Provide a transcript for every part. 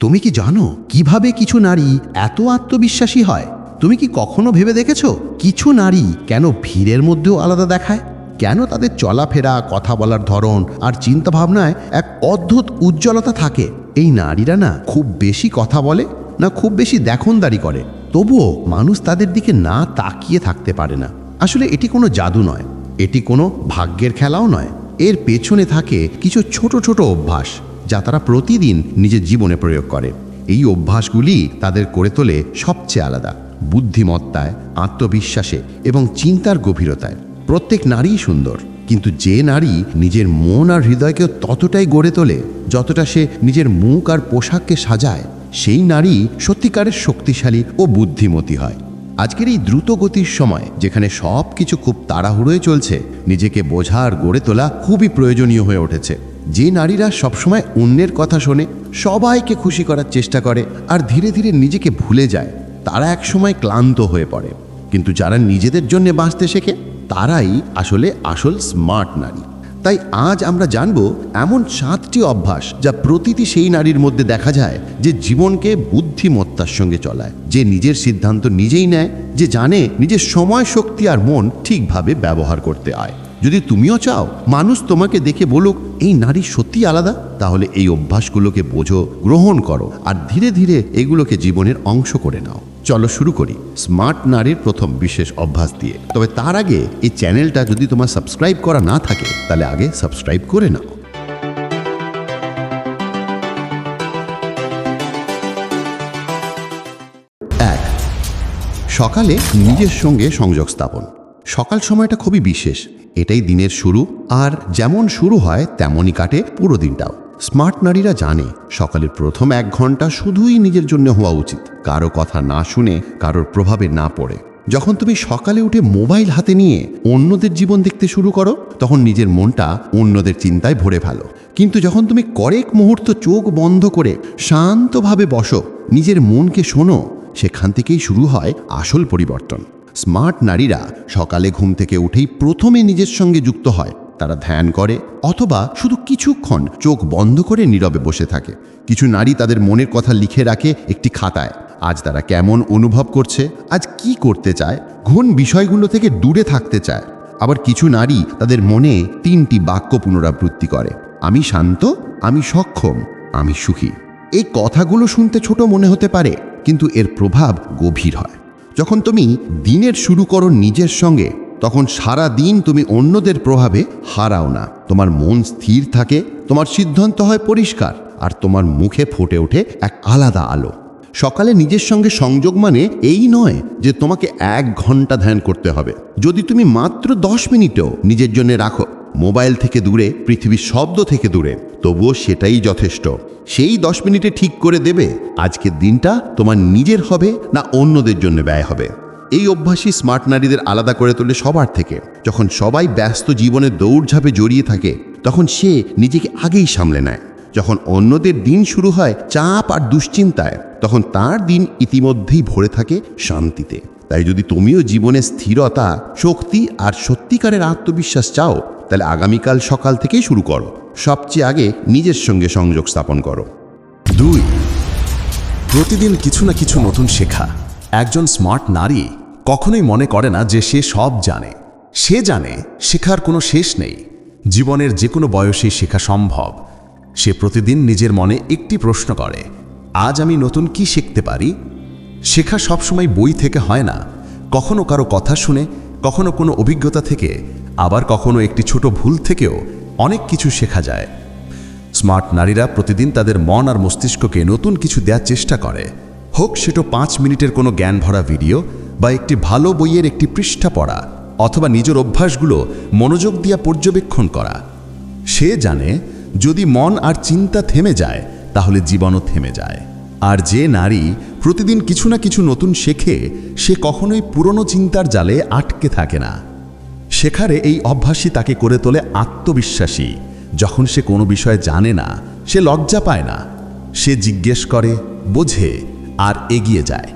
তুমি কি জানো কীভাবে কিছু নারী এত আত্মবিশ্বাসী হয়? তুমি কি কখনো ভেবে দেখেছ কিছু নারী কেন ভিড়ের মধ্যেও আলাদা দেখায়? কেন তাদের চলাফেরা, কথা বলার ধরন আর চিন্তাভাবনায় এক অদ্ভুত উজ্জ্বলতা থাকে? এই নারীরা না খুব বেশি কথা বলে না খুব বেশি দেখনদারি করে। তবুও মানুষ তাদের দিকে না তাকিয়ে থাকতে পারে না। আসলে এটি কোনো জাদু নয়। এটি কোনো ভাগ্যের খেলাও নয়। এর পেছনে থাকে কিছু ছোট ছোট অভ্যাস। যা তারা প্রতিদিন নিজের জীবনে প্রয়োগ করে। এই অভ্যাসগুলি তাদের করে তোলে সবচেয়ে আলাদা, বুদ্ধিমত্তায়, আত্মবিশ্বাসে এবং চিন্তার গভীরতায়। প্রত্যেক নারীই সুন্দর, কিন্তু যে নারী নিজের মন আর হৃদয়কেও ততটাই গড়ে তোলে যতটা সে নিজের মুখ আর পোশাককে সাজায়, সেই নারী সত্যিকারের শক্তিশালী ও বুদ্ধিমতী হয়। আজকের এই দ্রুত গতির সময়, যেখানে সব কিছু খুব তাড়াহুড়োয় চলছে, নিজেকে বোঝা আর গড়ে তোলা খুবই প্রয়োজনীয় হয়ে উঠেছে। যে নারীরা সবসময় অন্যের কথা শোনে, সবাইকে খুশি করার চেষ্টা করে আর ধীরে ধীরে নিজেকে ভুলে যায়, তারা একসময় ক্লান্ত হয়ে পড়ে। কিন্তু যারা নিজেদের জন্য বাঁচতে শেখে, তারাই আসলে আসল স্মার্ট নারী। তাই আজ আমরা জানব এমন সাতটি অভ্যাস যা প্রতিটি সেই নারীর মধ্যে দেখা যায় যে জীবনকে বুদ্ধিমত্তার সঙ্গে চলায়। যে নিজের সিদ্ধান্ত নিজেই নেয়, যে জানে নিজের সময়, শক্তি আর মন ঠিকভাবে ব্যবহার করতে হয় যদি তুমিও চাও মানুষ তোমাকে দেখে বলুক, এই নারী সত্যি আলাদা? তাহলে এই অভ্যাসগুলোকে বোঝো, গ্রহণ করো আর ধীরে ধীরে এগুলোকে জীবনের অংশ করে নাও। চলো শুরু করি। স্মার্ট নারীর প্রথম বিশেষ অভ্যাস দিয়ে। তবে তার আগে এই চ্যানেলটা যদি তোমার সাবস্ক্রাইব করা না থাকে, তাহলে আগে সাবস্ক্রাইব করে নাও। এক, সকালে নিজের সঙ্গে সংযোগ স্থাপন। সকাল সময়টা খুবই বিশেষ। এটাই দিনের শুরু, আর যেমন শুরু হয়, তেমনই কাটে পুরো দিনটাও। স্মার্ট নারীরা জানে, সকালের প্রথম এক ঘণ্টা শুধুই নিজের জন্য হওয়া উচিত। কারও কথা না শুনে কারোর প্রভাবে না পড়ে। যখন তুমি সকালে উঠে মোবাইল হাতে নিয়ে অন্যদের জীবন দেখতে শুরু করো, তখন নিজের মনটা অন্যদের চিন্তায় ভরে ফেলো। কিন্তু যখন তুমি কয়েক মুহূর্ত চোখ বন্ধ করে শান্তভাবে বসো, নিজের মনকে শোনো, সেখান থেকেই শুরু হয় আসল পরিবর্তন। স্মার্ট নারীরা সকালে ঘুম থেকে উঠেই প্রথমে নিজের সঙ্গে যুক্ত হয়। তারা ধ্যান করে অথবা শুধু কিছুক্ষণ চোখ বন্ধ করে নীরবে বসে থাকে। কিছু নারী তাদের মনের কথা লিখে রাখে একটি খাতায়। আজ তারা কেমন অনুভব করছে? আজ কি করতে চায়? ঘুণ বিষয়গুলো থেকে দূরে থাকতে চায়। আবার কিছু নারী তাদের মনে তিনটি বাক্য পুনরাবৃত্তি করে। আমি শান্ত, আমি সক্ষম, আমি সুখী। এই কথাগুলো শুনতে ছোট মনে হতে পারে, কিন্তু এর প্রভাব গভীর হয়। যখন তুমি দিনের শুরু করো নিজের সঙ্গে তখন সারা দিন তুমি অন্যদের প্রভাবে হারাও না। তোমার মন স্থির থাকে, তোমার সিদ্ধান্ত হয় পরিষ্কার, আর তোমার মুখে ফুটে ওঠে এক আলাদা আলো। সকালে নিজের সঙ্গে সংযোগ মানে এই নয় যে তোমাকে এক ঘণ্টা ধ্যান করতে হবে। যদি তুমি মাত্র দশ মিনিটও নিজের জন্য রাখো, মোবাইল থেকে দূরে, পৃথিবীর শব্দ থেকে দূরে, তবুও সেটাই যথেষ্ট। সেই দশ মিনিটে ঠিক করে দেবে, আজকের দিনটা তোমার নিজের হবে না অন্যদের জন্য ব্যয় হবে। এই অভ্যাসই স্মার্ট নারীদের আলাদা করে তোলে সবার থেকে। যখন সবাই ব্যস্ত জীবনের দৌড়ঝাঁপে জড়িয়ে থাকে, তখন সে নিজেকে আগেই সামলে নেয়। যখন অন্যদের দিন শুরু হয় চাপ আর দুশ্চিন্তায়, তখন তার দিন ইতিমধ্যেই ভরে থাকে শান্তিতে। তাই যদি তুমিও জীবনে স্থিরতা, শক্তি আর সত্যিকারের আত্মবিশ্বাস চাও, তাহলে আগামীকাল সকাল থেকেই শুরু করো। সবচেয়ে আগে নিজের সঙ্গে সংযোগ স্থাপন করো। দুই, প্রতিদিন কিছু না কিছু নতুন শেখা। একজন স্মার্ট নারী কখনোই মনে করে না যে সে সব জানে। সে জানে শেখার কোনো শেষ নেই। জীবনের যে কোনো বয়সেই শেখা সম্ভব। সে প্রতিদিন নিজের মনে একটি প্রশ্ন করে, আজ আমি নতুন কি শিখতে পারি? শেখা সবসময় বই থেকে হয় না। কখনো কারও কথা শুনে, কখনো কোনো অভিজ্ঞতা থেকে, আবার কখনো একটি ছোট ভুল থেকেও অনেক কিছু শেখা যায়। স্মার্ট নারীরা প্রতিদিন তাদের মন আর মস্তিষ্ককে নতুন কিছু দেওয়ার চেষ্টা করে। হোক সেটা পাঁচ মিনিটের কোনো জ্ঞান ভরা ভিডিও বা একটি ভালো বইয়ের একটি পৃষ্ঠা পড়া অথবা নিজের অভ্যাসগুলো মনোযোগ দিয়া পর্যবেক্ষণ করা। সে জানে, যদি মন আর চিন্তা থেমে যায়, তাহলে জীবনও থেমে যায়। আর যে নারী প্রতিদিন কিছু না কিছু নতুন শেখে, সে কখনোই পুরনো চিন্তার জালে আটকে থাকে না। শেখারে এই অভ্যাসই তাকে করে তোলে আত্মবিশ্বাসী। যখন সে কোনো বিষয়ে জানে না, সে লজ্জা পায় না। সে জিজ্ঞেস করে, বোঝে আর এগিয়ে যায়।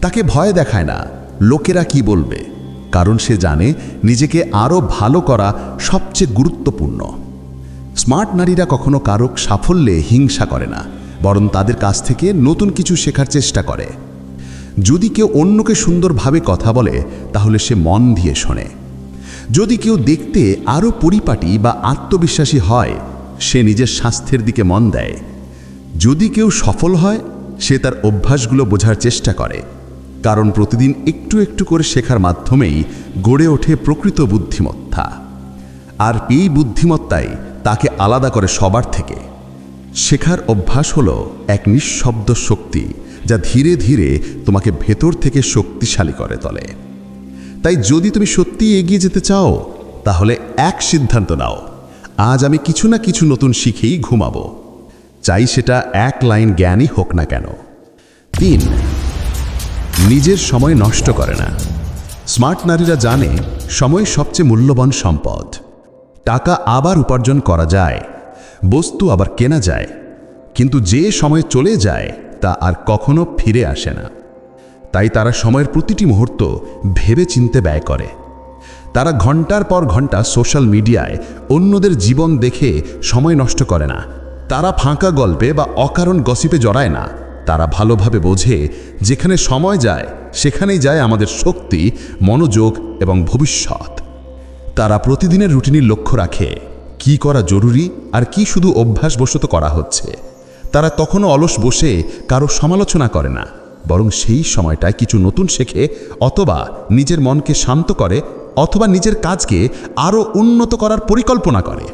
তাকে ভয় দেখায় না, লোকেরা কি বলবে? কারণ সে জানে নিজেকে আরও ভালো করা সবচেয়ে গুরুত্বপূর্ণ। স্মার্ট নারীরা কখনো কারক সাফল্যে হিংসা করে না, বরং তাদের কাছ থেকে নতুন কিছু শেখার চেষ্টা করে। যদি কেউ অন্যকে সুন্দরভাবে কথা বলে, তাহলে সে মন দিয়ে শোনে। যদি কেউ দেখতে আরও পরিপাটি বা আত্মবিশ্বাসী হয়, সে নিজের স্বাস্থ্যের দিকে মন দেয়। যদি কেউ সফল হয় সে তার অভ্যাসগুলো বোঝার চেষ্টা করে, কারণ প্রতিদিন একটু একটু করে শেখার মাধ্যমেই গড়ে ওঠে প্রকৃত বুদ্ধিমত্তা। আর এই বুদ্ধিমত্তাই তাকে আলাদা করে সবার থেকে। শেখার অভ্যাস হলো এক নিঃশব্দ শক্তি যা ধীরে ধীরে তোমাকে ভেতর থেকে শক্তিশালী করে তোলে। তাই যদি তুমি সত্যিই এগিয়ে যেতে চাও, তাহলে এক সিদ্ধান্ত নাও, আজ আমি কিছু না কিছু নতুন শিখেই ঘুমাবো। চাই সেটা এক লাইন জ্ঞানই হোক না কেন। তিন, নিজের সময় নষ্ট করে না। স্মার্ট নারীরা জানে সময় সবচেয়ে মূল্যবান সম্পদ। টাকা আবার উপার্জন করা যায়, বস্তু আবার কেনা যায়, কিন্তু যে সময় চলে যায় তা আর কখনো ফিরে আসে না। তাই তারা সময়ের প্রতিটি মুহূর্ত ভেবে চিনতে ব্যয় করে। তারা ঘণ্টার পর ঘণ্টা সোশ্যাল মিডিয়ায় অন্যদের জীবন দেখে সময় নষ্ট করে না। তারা ফাঁকা গল্পে বা অকারণ গসিপে জড়ায় না। তারা ভালোভাবে বোঝে, যেখানে সময় যায়, সেখানেই যায় আমাদের শক্তি, মনোযোগ এবং ভবিষ্যৎ। তারা প্রতিদিনের রুটিনের লক্ষ্য রাখে, কি করা জরুরি আর কি শুধু অভ্যাসবশত করা হচ্ছে। তারা তখনও অলস বসে, কারও সমালোচনা করে না, বরং সেই সময়টায় কিছু নতুন শেখে অথবা নিজের মনকে শান্ত করে অথবা নিজের কাজকে আরও উন্নত করার পরিকল্পনা করে।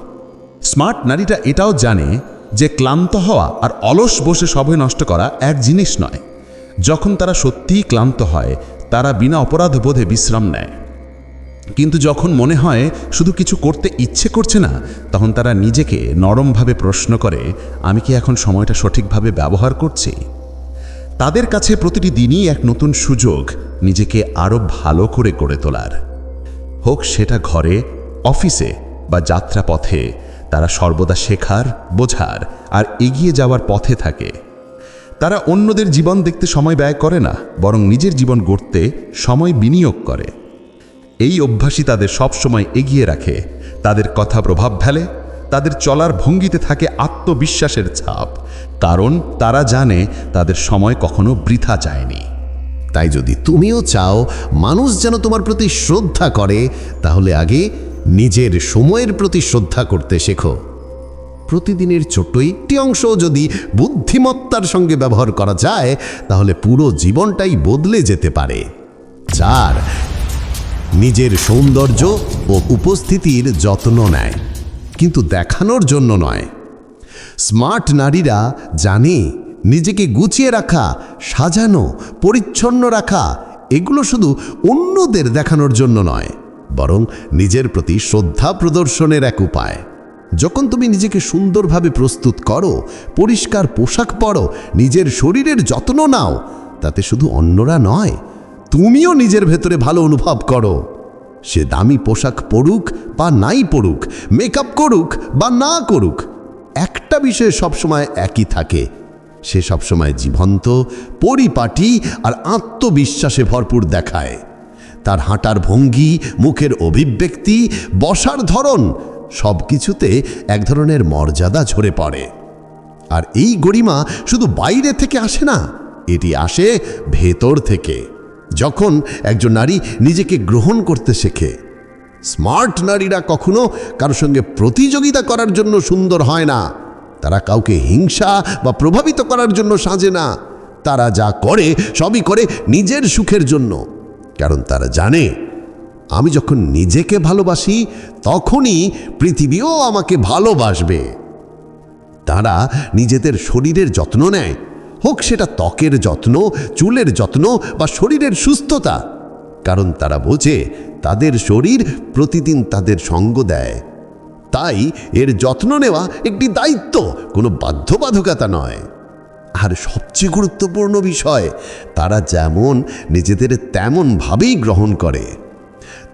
স্মার্ট নারীটা এটাও জানে যে ক্লান্ত হওয়া আর অলস বসে সময় নষ্ট করা এক জিনিস নয়। যখন তারা সত্যিই ক্লান্ত হয়, তারা বিনা অপরাধ বোধে বিশ্রাম নেয়। কিন্তু যখন মনে হয় শুধু কিছু করতে ইচ্ছে করছে না, তখন তারা নিজেকে নরমভাবে প্রশ্ন করে, আমি কি এখন সময়টা সঠিকভাবে ব্যবহার করছি? তাদের কাছে প্রতিটি দিনই এক নতুন সুযোগ নিজেকে আরও ভালো করে গড়ে তোলার। হোক সেটা ঘরে, অফিসে বা যাত্রাপথে তারা সর্বদা শেখার, বোঝার আর এগিয়ে যাওয়ার পথে থাকে। তারা অন্যদের জীবন দেখতে সময় ব্যয় করে না, বরং নিজের জীবন গড়তে সময় বিনিয়োগ করে। এই অভ্যাসই তাদের সবসময় এগিয়ে রাখে, তাদের কথা প্রভাব ফেলে, তাদের চলার ভঙ্গিতে থাকে আত্মবিশ্বাসের ছাপ, কারণ তারা জানে তাদের সময় কখনো বৃথা যায়নি। তাই যদি তুমিও চাও, মানুষ যেন তোমার প্রতি শ্রদ্ধা করে, তাহলে আগে নিজের সময়ের প্রতি শ্রদ্ধা করতে শেখো। প্রতিদিনের ছোট্ট একটি অংশ যদি বুদ্ধিমত্তার সঙ্গে ব্যবহার করা যায়, তাহলে পুরো জীবনটাই বদলে যেতে পারে। চার, নিজের সৌন্দর্য ও উপস্থিতির যত্ন নেয়, কিন্তু দেখানোর জন্য নয়। স্মার্ট নারীরা জানে নিজেকে গুছিয়ে রাখা, সাজানো, পরিচ্ছন্ন রাখা, এগুলো শুধু অন্যদের দেখানোর জন্য নয়। বরং নিজের প্রতি শ্রদ্ধা প্রদর্শনের এক উপায়। যখন তুমি নিজেকে সুন্দরভাবে প্রস্তুত করো, পরিষ্কার পোশাক পরো, নিজের শরীরের যত্ন নাও, তাতে শুধু অন্যরা নয়, তুমিও নিজের ভেতরে ভালো অনুভব করো। সে দামি পোশাক পরুক বা নাই পরুক, মেকআপ করুক বা না করুক, একটা বিষয় সবসময় একই থাকে। সে সবসময় জীবন্ত, পরিপাটি আর আত্মবিশ্বাসে ভরপুর দেখায়। তার হাঁটার ভঙ্গি, মুখের অভিব্যক্তি, বসার ধরন সব কিছুতে এক ধরনের মর্যাদা ঝরে পড়ে। আর এই গরিমা শুধু বাইরে থেকে আসে না, এটি আসে ভেতর থেকে। যখন একজন নারী নিজেকে গ্রহণ করতে শেখে, স্মার্ট নারীরা কখনো কারোর সঙ্গে প্রতিযোগিতা করার জন্য সুন্দর হয় না। তারা কাউকে হিংসা বা প্রভাবিত করার জন্য সাজে না। তারা যা করে সবই করে নিজের সুখের জন্য। কারণ তারা জানে, আমি যখন নিজেকে ভালোবাসি, তখনই পৃথিবীও আমাকে ভালোবাসবে। তারা নিজেদের শরীরের যত্ন নেয়, হোক সেটা ত্বকের যত্ন, চুলের যত্ন বা শরীরের সুস্থতা, কারণ তারা বোঝে তাদের শরীর প্রতিদিন তাদের সঙ্গ দেয়। তাই এর যত্ন নেওয়া একটি দায়িত্ব, কোনো বাধ্যবাধকতা নয়। আর সবচেয়ে গুরুত্বপূর্ণ বিষয়, তারা যেমন নিজেদের তেমনভাবেই গ্রহণ করে।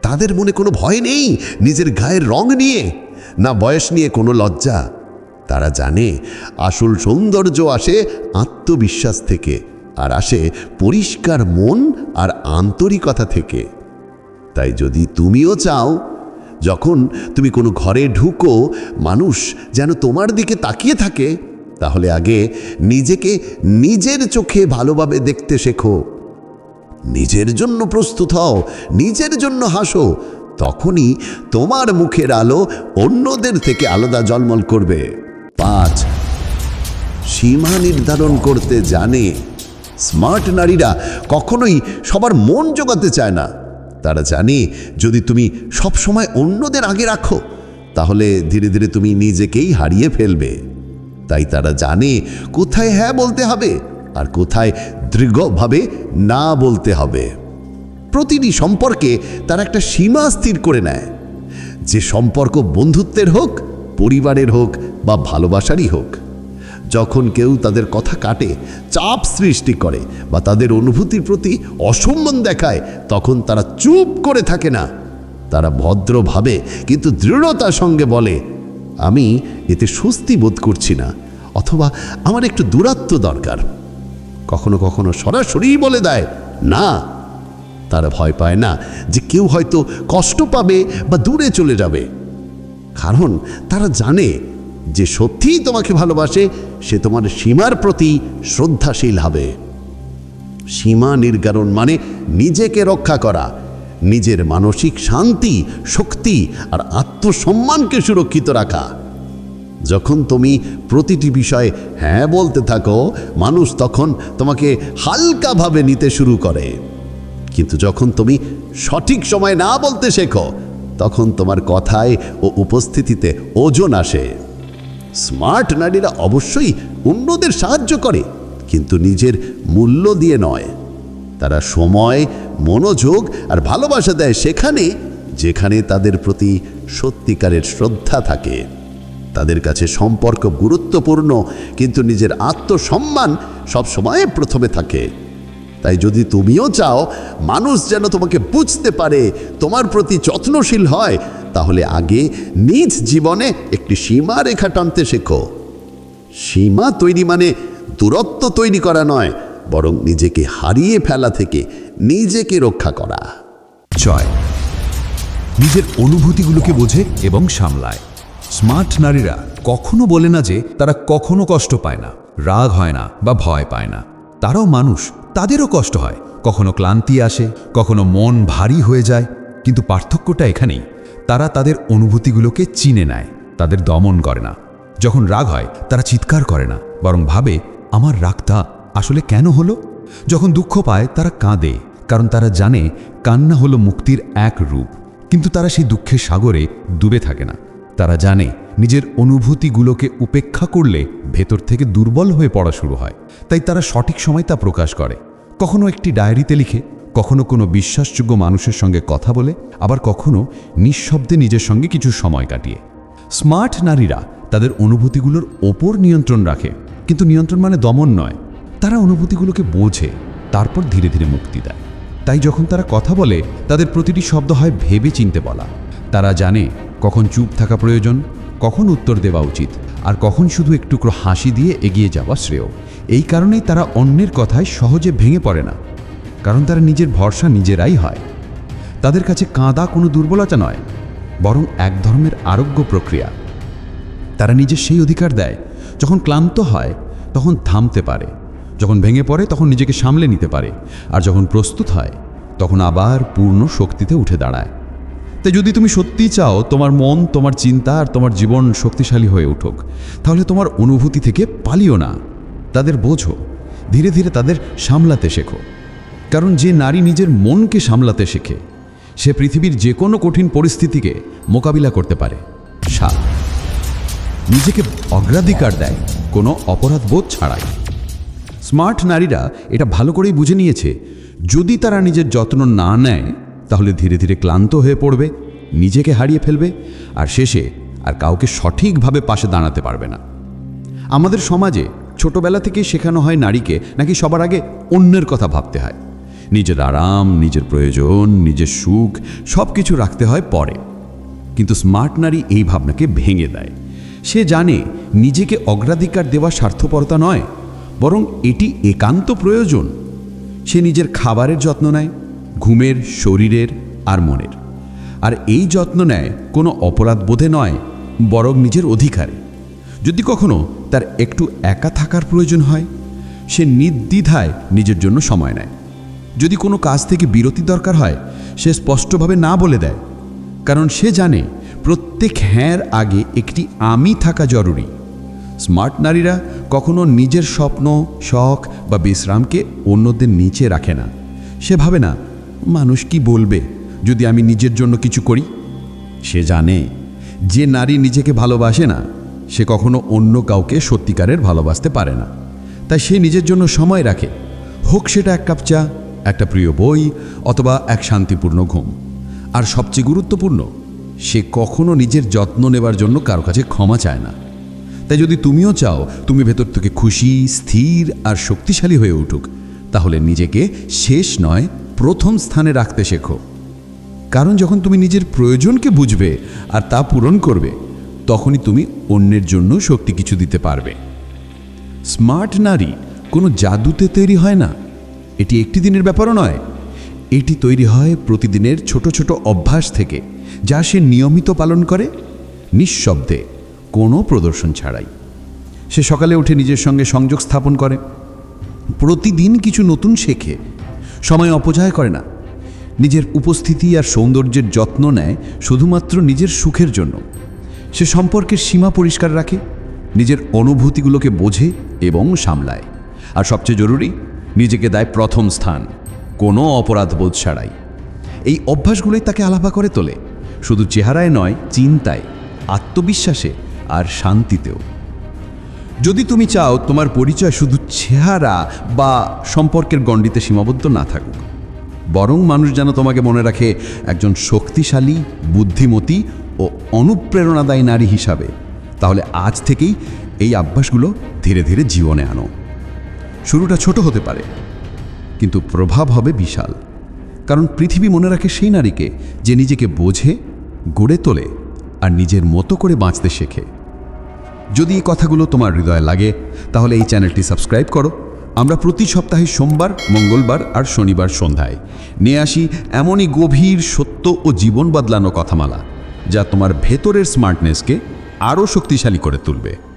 তাদের মনে কোনো ভয় নেই নিজের গায়ের রং নিয়ে, না বয়স নিয়ে কোনো লজ্জা। তারা জানে আসল সৌন্দর্য আসে আত্মবিশ্বাস থেকে আর আসে পরিষ্কার মন আর আন্তরিকতা থেকে। তাই যদি তুমিও চাও, যখন তুমি কোনো ঘরে ঢুকো, মানুষ যেন তোমার দিকে তাকিয়ে থাকে তাহলে আগে নিজেকে নিজের চোখে ভালোভাবে দেখতে শেখো। নিজের জন্য প্রস্তুত হও, নিজের জন্য হাসো, তখনই তোমার মুখের আলো অন্যদের থেকে আলাদা জলমল করবে। পাঁচ, সীমা নির্ধারণ করতে জানে। স্মার্ট নারীরা কখনোই সবার মন জোগাতে চায় না। তারা জানে যদি তুমি সব সময় অন্যদের আগে রাখো, তাহলে ধীরে ধীরে তুমি নিজেকেই হারিয়ে ফেলবে। তাই তারা জানে কোথায় হ্যাঁ বলতে হবে আর কোথায় দৃঢ়ভাবে না বলতে হবে। প্রতিটি সম্পর্কে তারা একটা সীমা স্থির করে নেয়। যে সম্পর্ক বন্ধুত্বের হোক, পরিবারের হোক বা ভালোবাসারই হোক, যখন কেউ তাদের কথা কাটে, চাপ সৃষ্টি করে বা তাদের অনুভূতির প্রতি অসম্মান দেখায়, তখন তারা চুপ করে থাকে না। তারা ভদ্রভাবে কিন্তু দৃঢ়তার সঙ্গে বলে আমি এতে স্বস্তি বোধ করছি না, অথবা আমার একটু দূরত্ব দরকার। কখনো কখনো সরাসরি বলে দেয়, না। তারা ভয় পায় না যে কেউ হয়তো কষ্ট পাবে বা দূরে চলে যাবে। কারণ তারা জানে যে সত্যিই তোমাকে ভালোবাসে, সে তোমার সীমার প্রতি শ্রদ্ধাশীল হবে। সীমা নির্ধারণ মানে নিজেকে রক্ষা করা নিজের মানসিক শান্তি, শক্তি আর আত্মসম্মানকে সুরক্ষিত রাখা। যখন তুমি প্রতিটি বিষয়ে হ্যাঁ বলতে থাকো, মানুষ তখন তোমাকে হালকাভাবে নিতে শুরু করে। কিন্তু যখন তুমি সঠিক সময় না বলতে শেখো, তখন তোমার কথায় ও উপস্থিতিতে ওজন আসে। স্মার্ট নারীরা অবশ্যই অন্যদের সাহায্য করে, কিন্তু নিজের মূল্য দিয়ে নয়। তারা সময়, মনোযোগ আর ভালোবাসা দেয় সেখানে, যেখানে তাদের প্রতি সত্যিকারের শ্রদ্ধা থাকে। তাদের কাছে সম্পর্ক গুরুত্বপূর্ণ, কিন্তু নিজের আত্মসম্মান সবসময় প্রথমে থাকে। তাই যদি তুমিও চাও, মানুষ যেন তোমাকে বুঝতে পারে, তোমার প্রতি যত্নশীল হয়, তাহলে আগে নিজ জীবনে একটি সীমা রেখা টানতে শেখো। সীমা তৈরি মানে দূরত্ব তৈরি করা নয় বরং নিজেকে হারিয়ে ফেলা থেকে নিজেকে রক্ষা করা। ছয় নিজের অনুভূতিগুলোকে বোঝে এবং সামলায়। স্মার্ট নারীরা কখনো বলে না যে তারা কখনো কষ্ট পায় না, রাগ হয় না বা ভয় পায় না। তারাও মানুষ, তাদেরও কষ্ট হয়। কখনো ক্লান্তি আসে, কখনো মন ভারী হয়ে যায়। কিন্তু পার্থক্যটা এখানেই, তারা তাদের অনুভূতিগুলোকে চিনে নেয়, তাদের দমন করে না। যখন রাগ হয়, তারা চিৎকার করে না, বরং ভাবে, আমার রাগটা আসলে কেন হলো? যখন দুঃখ পায়, তারা কাঁদে, কারণ তারা জানে কান্না হলো মুক্তির এক রূপ। কিন্তু তারা সেই দুঃখের সাগরে ডুবে থাকে না। তারা জানে নিজের অনুভূতিগুলোকে উপেক্ষা করলে ভেতর থেকে দুর্বল হয়ে পড়া শুরু হয়। তাই তারা সঠিক সময় তা প্রকাশ করে। কখনো একটি ডায়েরিতে লিখে, কখনো কোনো বিশ্বাসযোগ্য মানুষের সঙ্গে কথা বলে, আবার কখনো নিঃশব্দে নিজের সঙ্গে কিছু সময় কাটিয়ে। স্মার্ট নারীরা তাদের অনুভূতিগুলোর ওপর নিয়ন্ত্রণ রাখে। কিন্তু নিয়ন্ত্রণ মানে দমন নয়। তারা অনুভূতিগুলোকে বোঝে, তারপর ধীরে ধীরে মুক্তি দেয়। তাই যখন তারা কথা বলে, তাদের প্রতিটি শব্দ হয় ভেবে চিনতে বলা। তারা জানে কখন চুপ থাকা প্রয়োজন, কখন উত্তর দেওয়া উচিত, আর কখন শুধু একটুকরো হাসি দিয়ে এগিয়ে যাওয়া শ্রেয়। এই কারণেই তারা অন্যের কথায় সহজে ভেঙে পড়ে না, কারণ তারা নিজের ভরসা নিজেরাই হয়। তাদের কাছে কাঁদা কোনো দুর্বলতা নয়, বরং এক ধরনের আরোগ্য প্রক্রিয়া। তারা নিজের সেই অধিকার দেয়, যখন ক্লান্ত হয়, তখন থামতে পারে। যখন ভেঙে পড়ে তখন নিজেকে সামলে নিতে পারে, আর যখন প্রস্তুত হয়, তখন আবার পূর্ণ শক্তিতে উঠে দাঁড়ায়। তাই যদি তুমি সত্যি চাও, তোমার মন, তোমার চিন্তা আর তোমার জীবন শক্তিশালী হয়ে উঠুক, তাহলে তোমার অনুভূতি থেকে পালিও না। তাদের বোঝো, ধীরে ধীরে তাদের সামলাতে শেখো। কারণ যে নারী নিজের মনকে সামলাতে শেখে, সে পৃথিবীর যে কোনো কঠিন পরিস্থিতিকে মোকাবিলা করতে পারে। সাত, নিজেকে অগ্রাধিকার দেয়, কোনো অপরাধবোধ ছাড়াই। স্মার্ট নারীরা এটা ভালো করেই বুঝে নিয়েছে। যদি তারা নিজের যত্ন না নেয়, তাহলে ধীরে ধীরে ক্লান্ত হয়ে পড়বে, নিজেকে হারিয়ে ফেলবে, আর শেষে আর কাউকে সঠিকভাবে পাশে দাঁড়াতে পারবে না। আমাদের সমাজে ছোটবেলা থেকেই শেখানো হয় নারীকে নাকি সবার আগে অন্যের কথা ভাবতে হয়। নিজের আরাম, নিজের প্রয়োজন, নিজের সুখ সব কিছু রাখতে হয় পরে। কিন্তু স্মার্ট নারী এই ভাবনাকে ভেঙে দেয়। সে জানে নিজেকে অগ্রাধিকার দেওয়া স্বার্থপরতা নয় বরং এটি একান্ত প্রয়োজন। সে নিজের খাবারের যত্ন নেয়, ঘুমের, শরীরের আর মনের। আর এই যত্ন নেয় কোনো অপরাধ বোধে নয়, বরং নিজের অধিকারে। যদি কখনো তার একটু একা থাকার প্রয়োজন হয়, সে নির্দ্বিধায় নিজের জন্য সময় নেয়। যদি কোনো কাজ থেকে বিরতি দরকার হয়, সে স্পষ্টভাবে না বলে দেয়। কারণ সে জানে, প্রত্যেক হ্যাঁর আগে একটি আমি থাকা জরুরি। স্মার্ট নারীরা কখনো নিজের স্বপ্ন, শখ বা বিশ্রামকে অন্যদের নিচে রাখে না। সে ভাবে না, মানুষ কি বলবে যদি আমি নিজের জন্য কিছু করি? সে জানে, যে নারী নিজেকে ভালোবাসে না, সে কখনো অন্য কাউকে সত্যিকারের ভালোবাসতে পারে না। তাই সে নিজের জন্য সময় রাখে। হোক সেটা এক কাপ চা, একটা প্রিয় বই অথবা এক শান্তিপূর্ণ ঘুম। আর সবচেয়ে গুরুত্বপূর্ণ, সে কখনো নিজের যত্ন নেবার জন্য কারও কাছে ক্ষমা চায় না। তাই যদি তুমিও চাও, তুমি ভেতর থেকে খুশি, স্থির আর শক্তিশালী হয়ে উঠুক। তাহলে নিজেকে শেষ নয়, প্রথম স্থানে রাখতে শেখো। কারণ যখন তুমি নিজের প্রয়োজনকে বুঝবে আর তা পূরণ করবে, তখনই তুমি অন্যের জন্য শক্তি কিছু দিতে পারবে। স্মার্ট নারী কোনো জাদুতে তৈরি হয় না। এটি একটি দিনের ব্যাপারও নয়। এটি তৈরি হয় প্রতিদিনের ছোট ছোট অভ্যাস থেকে, যা সে নিয়মিত পালন করে, নিঃশব্দে। কোনো প্রদর্শন ছাড়াই। সে সকালে উঠে নিজের সঙ্গে সংযোগ স্থাপন করে। প্রতিদিন কিছু নতুন শেখে। সময় অপচয় করে না। নিজের উপস্থিতি আর সৌন্দর্যের যত্ন নেয় শুধুমাত্র নিজের সুখের জন্য। সে সম্পর্কের সীমা পরিষ্কার রাখে, নিজের অনুভূতিগুলোকে বোঝে এবং সামলায়। আর সবচেয়ে জরুরি, নিজেকে দেয় প্রথম স্থান, কোনো অপরাধবোধ ছাড়াই। এই অভ্যাসগুলোই তাকে আলাপা করে তোলে। শুধু চেহারায় নয়, চিন্তায়, আত্মবিশ্বাসে আর শান্তিতেও। যদি তুমি চাও তোমার পরিচয় শুধু চেহারা বা সম্পর্কের গণ্ডিতে সীমাবদ্ধ না থাকুক, বরং মানুষ যেন তোমাকে মনে রাখে একজন শক্তিশালী, বুদ্ধিমতী ও অনুপ্রেরণাদায়ী নারী হিসাবে, তাহলে আজ থেকেই এই অভ্যাসগুলো ধীরে ধীরে জীবনে আনো। শুরুটা ছোট হতে পারে, কিন্তু প্রভাব হবে বিশাল, কারণ পৃথিবী মনে রাখে সেই নারীকে যে নিজেকে বোঝে, গড়ে তোলে আর নিজের মতো করে বাঁচতে শেখে। যদি এই কথাগুলো তোমার হৃদয়ে লাগে, তাহলে এই চ্যানেলটি সাবস্ক্রাইব করো। আমরা প্রতি সপ্তাহে সোমবার, মঙ্গলবার আর শনিবার সন্ধ্যায় নিয়ে আসি এমনই গভীর সত্য ও জীবন বদলানো কথামালা, যা তোমার ভেতরের স্মার্টনেসকে আরও শক্তিশালী করে তুলবে।